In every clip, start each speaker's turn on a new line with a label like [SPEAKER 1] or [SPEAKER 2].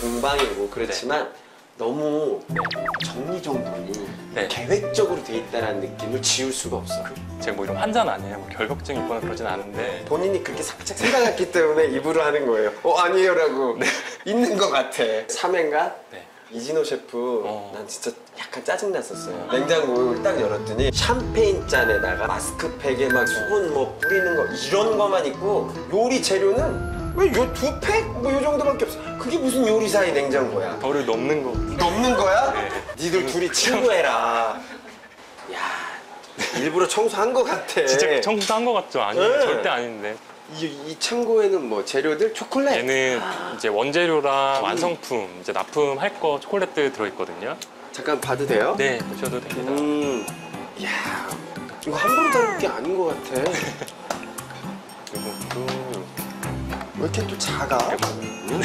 [SPEAKER 1] 공방이고 그렇지만 너무 정리정돈이
[SPEAKER 2] 네.
[SPEAKER 1] 계획적으로 돼 있다는 느낌을 지울 수가 없어.
[SPEAKER 2] 제가 뭐 이런 환자는 아니에요. 뭐 결벽증 있거나 그러진 않은데
[SPEAKER 1] 본인이 그렇게 살짝 생각했기 때문에 입으로 하는 거예요. 어 아니에요 라고 있는 것 같아. 3회인가?
[SPEAKER 2] 네.
[SPEAKER 1] 이진호 셰프
[SPEAKER 2] 어.
[SPEAKER 1] 난 진짜 약간 짜증났었어요 냉장고를 딱 열었더니 샴페인 잔에다가 마스크팩에 막 수분 뭐 뿌리는 거 이런 거만 있고 요리 재료는 왜요두 팩? 뭐 요 정도밖에 없어 그게 무슨 요리사의 냉장고야
[SPEAKER 2] 저를 넘는 거.
[SPEAKER 1] 넘는 거야?
[SPEAKER 2] 네.
[SPEAKER 1] 니들 둘이 친구해라 야 일부러 청소한 거 같아
[SPEAKER 2] 진짜 청소한 거 같죠? 아니요,
[SPEAKER 1] 네.
[SPEAKER 2] 절대 아닌데.
[SPEAKER 1] 이, 이 창고에는 뭐 재료들 초콜릿
[SPEAKER 2] 얘는 이제 원재료랑 완성품, 이제 납품할 거 초콜릿들 들어있거든요.
[SPEAKER 1] 잠깐 봐도 돼요?
[SPEAKER 2] 네, 보셔도 됩니다.
[SPEAKER 1] 음, 이야, 이거 함부로 다룰 게 아닌 것 같아. 왜 이렇게 또 작아? 응?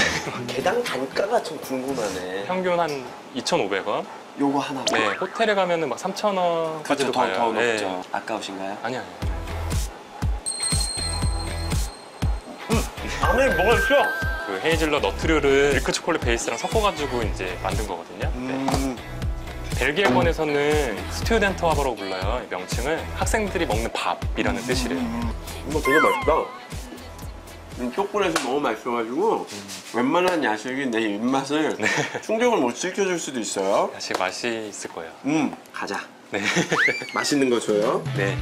[SPEAKER 1] 개당 단가가 좀 궁금하네.
[SPEAKER 2] 평균 한 2,500원.
[SPEAKER 1] 요거 하나.
[SPEAKER 2] 네, 호텔에 가면은 막 3,000원까지도
[SPEAKER 1] 그렇죠, 더,
[SPEAKER 2] 가요.
[SPEAKER 1] 더
[SPEAKER 2] 네.
[SPEAKER 1] 높죠. 아까우신가요?
[SPEAKER 2] 아니 아니.
[SPEAKER 1] 안에 뭐가 있어?
[SPEAKER 2] 그 헤이즐넛 너트류를 밀크 초콜릿 베이스랑 섞어가지고 이제 만든 거거든요. 네.
[SPEAKER 1] 음,
[SPEAKER 2] 벨기에권에서는 스튜던트 화버라고 불러요. 이 명칭은 학생들이 먹는 밥이라는 뜻이래요.
[SPEAKER 1] 이거 되게 맛있다. 음, 초콜릿이 너무 맛있어가지고 웬만한 야식이 내 입맛을 충족을 못 시켜줄 수도 있어요.
[SPEAKER 2] 다시 맛이 있을 거예요.
[SPEAKER 1] 음, 가자.
[SPEAKER 2] 네.
[SPEAKER 1] 맛있는 거 줘요.
[SPEAKER 2] 네.